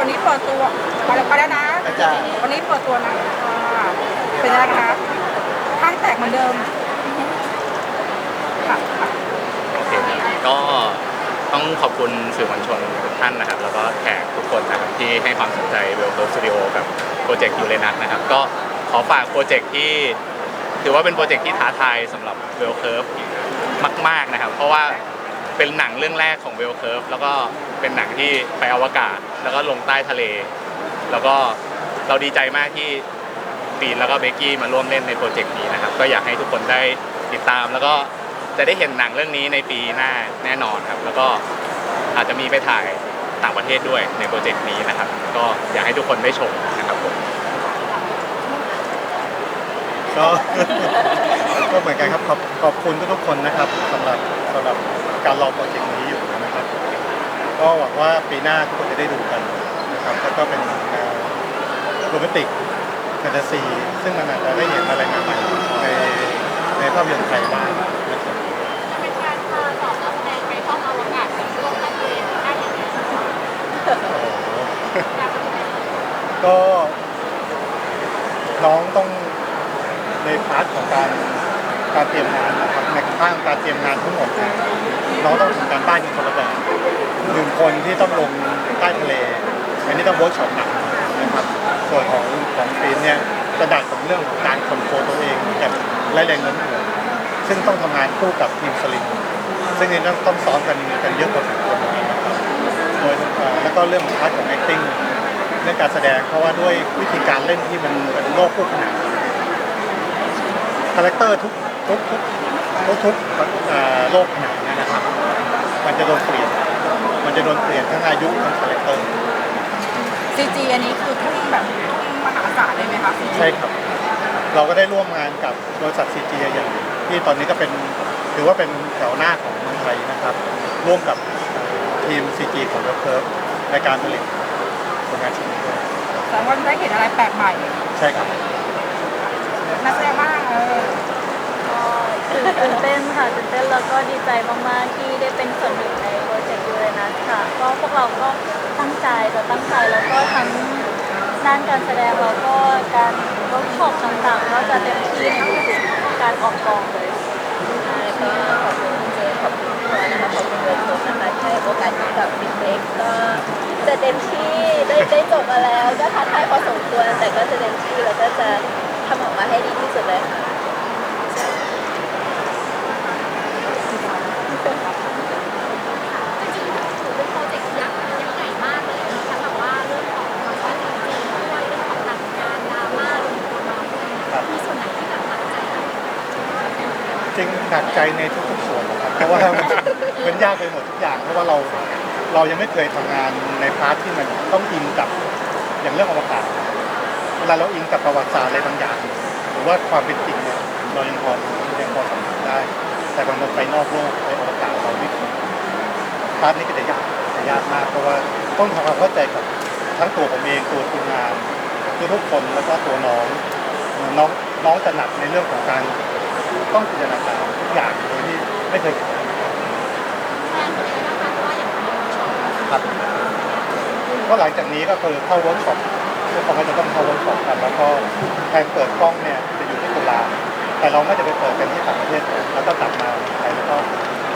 วันนี้เปิดตัวมาแล้วไปแล้วนะ อาจารย์วันนี้เปิดตัวนะอ่าเป็นยังไงคะห้างแตกเหมือนเดิมค่ะโอเคก็ต้องขอบคุณสื่อมวลชนทุกท่านนะครับ แล้วก็แขกทุกคนนะครับที่ให้ความสนใจเวลเคิร์ฟสตูดิโอกับโปรเจกต์ยูเรนัสนะครับ ก็ขอฝากโปรเจกต์ที่ ถือว่าเป็นโปรเจกต์ที่ท้าทายสำหรับเวลเคิร์ฟมาก ๆนะครับ เพราะว่าเป็นหนังเรื่องแรกของเวลเคิร์ฟแล้วก็ เป็นหนังที่ไปอวกาศ แล้วก็ลงใต้ทะเล แล้วก็เราดีใจมากที่ปีนแล้วก็เบกกี้มาร่วมเล่นในโปรเจกต์นี้นะครับ ก็อยากให้ทุกคนได้ติดตาม แล้วก็จะได้เห็นหนังเรื่องนี้ในปีหน้าแน่นอนครับ แล้วก็อาจจะมีไปถ่ายต่างประเทศด้วยในโปรเจกต์นี้นะครับ ก็อยากให้ทุกคนได้ชมนะครับผม ก็ ก็เหมือนกันครับขอบขอบคุณทุกๆคนนะครับสำหรับสำหรับการรอโปรเจกต์นี้ ก็หวังว่าปีหน้าทุกคนจะได้ดูกันนะครับแล้วก็เป็นแนวโรแมนติกแฟนตาซี ซึ่งมันอาจจะได้เห็นอะไรใหม่ๆในในภาพยนตร์ไทยบ้างนะครับเป็นการพาสองนักแสดงไปท่องอวกาศกับโลกใต้ทะเลได้ยังไงโอ้โหก็น้องต้องในพาร์ทของการการเตรียมงานนะครับในข้างการเตรียมงานทั้งหมดเนี่ยน้องต้องทำการบ้านกันคนละแบบ หนึ่งคนที่ต้องลงใต้ทะเล อันนี้ต้องเวิร์กช็อปหนักนะครับ ส่วนของของฟีนเนี่ยจะดัดของเรื่องของการคอนโทรลตัวเองแบบไล่แรงโน้มถ่วงซึ่งต้องทำงานคู่กับทีมสลิงซึ่งนี่ต้องต้องซ้อมกันกันเยอะพอสมควรนกันะครับโดยแล้วก็เรื่องของพาร์ทของ acting เรื่องการแสดงเพราะว่าด้วยวิธีการเล่นที่มันเป็นโลกคู่ขนานคาแรคเตอร์ทุกทุกทุกทุกโลกขนาดนี้นะครับ มันจะโดนเปลี่ยน มันจะโดนเปลี่ยนทั้งอายุทั้งคาแรคเตอร์ซีจีอันนี้คือทุ่งแบบทุ่งมหาศาลเลยไหมคะใช่ครับ เราก็ได้ร่วมงานกับบริษัทซีจีอย่างที่ตอนนี้ก็เป็นถือว่าเป็นแถวหน้าของเมืองไทยนะครับ ร่วมกับทีม CG ของ r ร c เ r ิร์ในการผลิตผลงานชิ้นนี้ด้วยแต่ว่าได้เห็นอะไรแปลกใหม่ใช่ครับนักแสดงบ้างเออก็ตื่นเต้นค่ะตื่นเต้นแล้วก็ดีใจมากๆที่ได้เป็นส่วนหนึ่งในโปร เจกต์ยูเรนัสค่ะ ก็พวกเราก็ตั้งใจจะตั้งใจแล้วก็ทั้งด้านการแสดงแล้วก็การเวิร์กช็อปต่างๆ ก็จะเต็มที่ในทุกๆการออกกองเลยก็ขอบคุณเจขอบคุณตัวนะคะขอบคุณเพื่อนทุกนะคะที่ให้โอกาสนี้กับบิ๊กเล็กก็จะเต็มที่ได้ได้จบมาแล้ว ก็ท้าทายพอสมควรแต่ก็จะเต็มที่แล้วก็จะทำออกมาให้ดีที่สุดเลยค่ะ ถือเป็นโปรเจกต์ยักษ์ยักษ์ใหญ่มากเลยนะคะแบบว่าเรื่องของความว่าจริงๆด้วยเรื่องของหลักการดราม่ารวมถึงตัวน้องด้วย ครับ มีส่วนไหนที่แบบหนักใจไหม จริงหนักใจในทุกๆส่วนนะครับเพราะว่ามันมันยากไปหมดทุกอย่าง เพราะว่าเราเรายังไม่เคยทำงานในพาร์ทที่มันต้องอินกับอย่างเรื่องอวกาศเวลาเราอินกับประวัติศาสตร์อะไรบางอย่าง หรือว่าความเป็นจริงเนี่ยเรายังพอยังพอสัมผัสได้ แต่บางมันไปนอกโลกในอวกาศเราไม่เคยพาร์ทนี้ก็จะยากจะยากมาก เพราะว่าต้องทำความเข้าใจกับทั้งตัวผมเองตัวทีมงานทุกๆคนแล้วก็ตัวน้องน้องน้องจะหนักในเรื่องของการ ต้องจินตนาการทุกอย่างโดยที่ไม่เคยเห็นแฟนเป็นยังไงบ้างคะเพราะว่าอย่างที่เราชอบครับก็หลังจากนี้ก็คือเข้าเวิร์กช็อปทุกคนก็จะต้องเข้าเวิร์กช็อปกันแล้วก็แทนเปิดกล้องเนี่ยจะอยู่ที่ตุลาแต่เราก็จะไปเปิดกันที่ต่างประเทศแล้วก็กลับมาไทยแล้วก็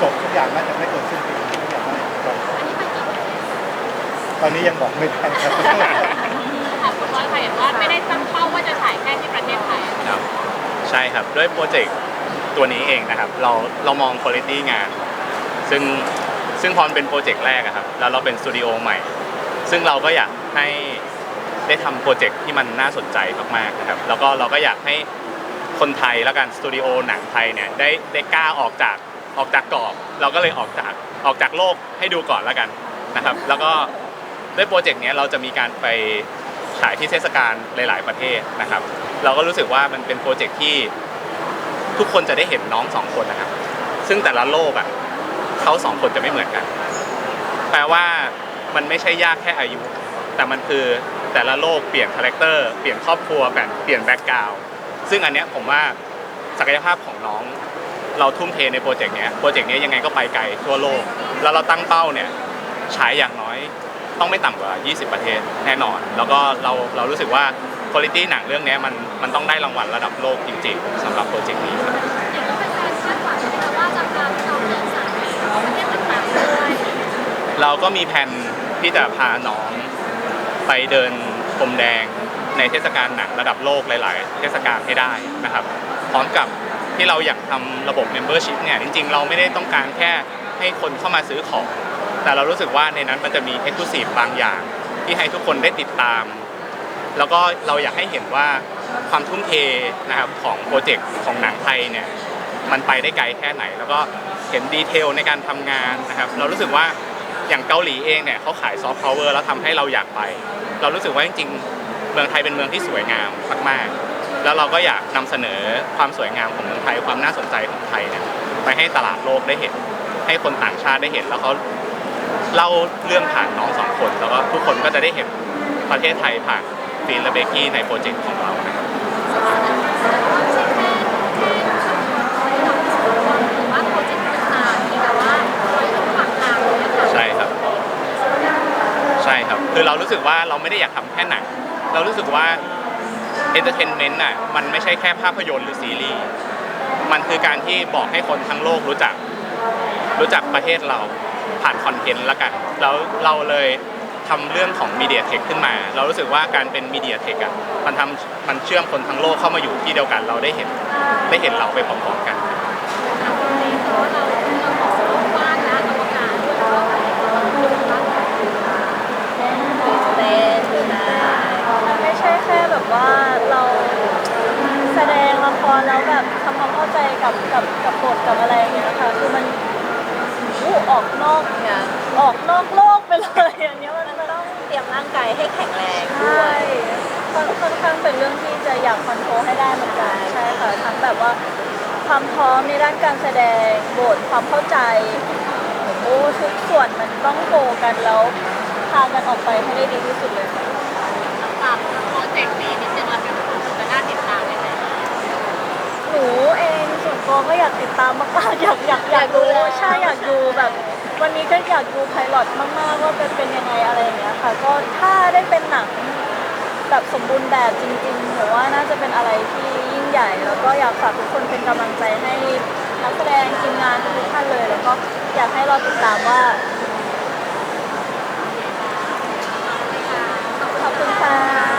จบทุกอย่างน่าจะไม่เกินสิ้นปีทุกอย่างน่าจะจบอันนี้ไปกี่ประเทศตอนนี้ยังบอกไม่ได้ครับค่ะคุณร้อยค่ะเห็นว่าไม่ได้ตั้งเป้าว่าจะฉายแค่ที่ประเทศไทยครับใช่ครับด้วยโปรเจกต์ ตัวนี้เองนะครับ เราเรามองคุณภาพงาน ซึ่งซึ่งพอมันเป็นโปรเจกต์แรกอะครับแล้วเราเป็นสตูดิโอใหม่ ซึ่งเราก็อยากให้ได้ทำโปรเจกต์ที่มันน่าสนใจมากๆนะครับ แล้วก็เราก็อยากให้คนไทยแล้วกันสตูดิโอหนังไทยเนี่ยได้ได้กล้าออกจากออกจากกรอบ เราก็เลยออกจากออกจากโลกให้ดูก่อนแล้วกันนะครับ แล้วก็ด้วยโปรเจกต์เนี้ยเราจะมีการไปฉายที่เทศกาลหลาย ๆ ประเทศนะครับ เราก็รู้สึกว่ามันเป็นโปรเจกต์ที่ ทุกคนจะได้เห็นน้องสองคนนะครับ ซึ่งแต่ละโลกอะเขาสองคนจะไม่เหมือนกัน แปลว่ามันไม่ใช่ยากแค่อายุ แต่มันคือแต่ละโลกเปลี่ยนคาแรคเตอร์เปลี่ยนครอบครัวเปลี่ยนเปลี่ยนแบ็กกราวด์ซึ่งอันเนี้ยผมว่าศักยภาพของน้อง เราทุ่มเทในโปรเจกต์เนี้ยโปรเจกต์เนี้ยยังไงก็ไปไกลทั่วโลก แล้วเราตั้งเป้าเนี่ยฉายอย่างน้อยต้องไม่ต่ำกว่า 20 ประเทศแน่นอน แล้วก็เราเรารู้สึกว่า คุณภาพหนังเรื่องเนี้ยมันมันต้องได้รางวัลระดับโลกจริงๆสำหรับโปรเจกต์นี้ครับอย่างเราเป็นแฟนคาดหวังไหมคะว่าจะพาเราเดินสายไปประเทศต่างๆด้วยเราก็มีแผนที่จะพาน้องไปเดินพรมแดงในเทศกาลหนังระดับโลกหลาย ๆ เทศกาลให้ได้นะครับพร้อมกับที่เราอยากทำระบบ Membership เนี่ยจริง ๆ เราไม่ได้ต้องการแค่ให้คนเข้ามาซื้อของ แต่เรารู้สึกว่าในนั้นมันจะมี Exclusive บางอย่าง ที่ให้ทุกคนได้ติดตาม แล้วก็เราอยากให้เห็นว่าความทุ่มเทนะครับของโปรเจกต์ของหนังไทยเนี่ยมันไปได้ไกลแค่ไหน แล้วก็เห็นดีเทลในการทำงานนะครับ เรารู้สึกว่าอย่างเกาหลีเองเนี่ยเขาขายซอฟต์พาวเวอร์แล้วทำให้เราอยากไป เรารู้สึกว่าจริงๆเมืองไทยเป็นเมืองที่สวยงามมากๆ แล้วเราก็อยากนำเสนอความสวยงามของเมืองไทยความน่าสนใจของไทยเนี่ยไปให้ตลาดโลกได้เห็น ให้คนต่างชาติได้เห็น แล้วเขาเล่าเรื่องผ่านน้องสองคนแล้วก็ทุกคนก็จะได้เห็นประเทศไทยผ่าน ฟีนและเบกกี้ในโปรเจกต์ของเรานะครับใช่แค่ที่ทำให้เราชมหรือว่าโปรเจกต์ต่างๆที่แบบว่าไว้ทุกฝั่งทางเลยใช่ครับ ใช่ครับ คือเรารู้สึกว่าเราไม่ได้อยากทำแค่หนัง เรารู้สึกว่าเอนเตอร์เทนเมนต์น่ะมันไม่ใช่แค่ภาพยนตร์หรือซีรีส์ มันคือการที่บอกให้คนทั้งโลกรู้จัก รู้จักประเทศเราผ่านคอนเทนต์ละกัน แล้วเราเลย ทำเรื่องของมีเดียเทคขึ้นมา เรารู้สึกว่าการเป็นมีเดียเทคอะมันทำมันเชื่อมคนทั้งโลกเข้ามาอยู่ที่เดียวกันเราได้เห็นได้เห็นเราไปพร้อมๆกันเพราะว่าเราเราขอสโลกว้างนะอวกาศด้วยก็ไปเราดูบ้างเต้นนะมันไม่ใช่แค่แบบว่าเราแสดงละครแล้วแบบทำความเข้าใจกับกับกับบทกับอะไรอย่างเงี้ยค่ะคือมัน อู้ออกนอกเนี่ยออกนอกโลกไปเลยอันเนี้ยมันมันมันต้องเตรียมร่างกายให้แข็งแรงด้ใช่วยค่อนค่อนข้างเป็นเรื่องที่จะอยากคอนโทรลให้ได้เหมือนกันใช่ค่ะทั้งแบบว่าความพร้อมในด้านการแสดงบทความเข้าใจโอ้ทุกส่วนมันต้องโคกันแล้วพากันออกไปให้ได้ดีที่สุดเลยค่ะฝากโปรเจกต์นี้นิดนึงแล้วกันค่ะจะน่าติดตามยังไง หนูเองส่วนตัว ก็อยากติดตามมากๆอยากอยากอยากดูใช่อยากดูแบบ วันนี้ก็อยากดูไพลอตมากๆว่าเป็นเป็นยังไงอะไรอย่างเงี้ยค่ะ ก็ถ้าได้เป็นหนังแบบสมบูรณ์แบบจริงๆหนูว่าน่าจะเป็นอะไรที่ยิ่งใหญ่ แล้วก็อยากฝากทุกคนเป็นกำลังใจให้นักแสดงทีมงานทุกท่านเลย แล้วก็อยากให้เราติดตามว่าขอบคุณค่ะ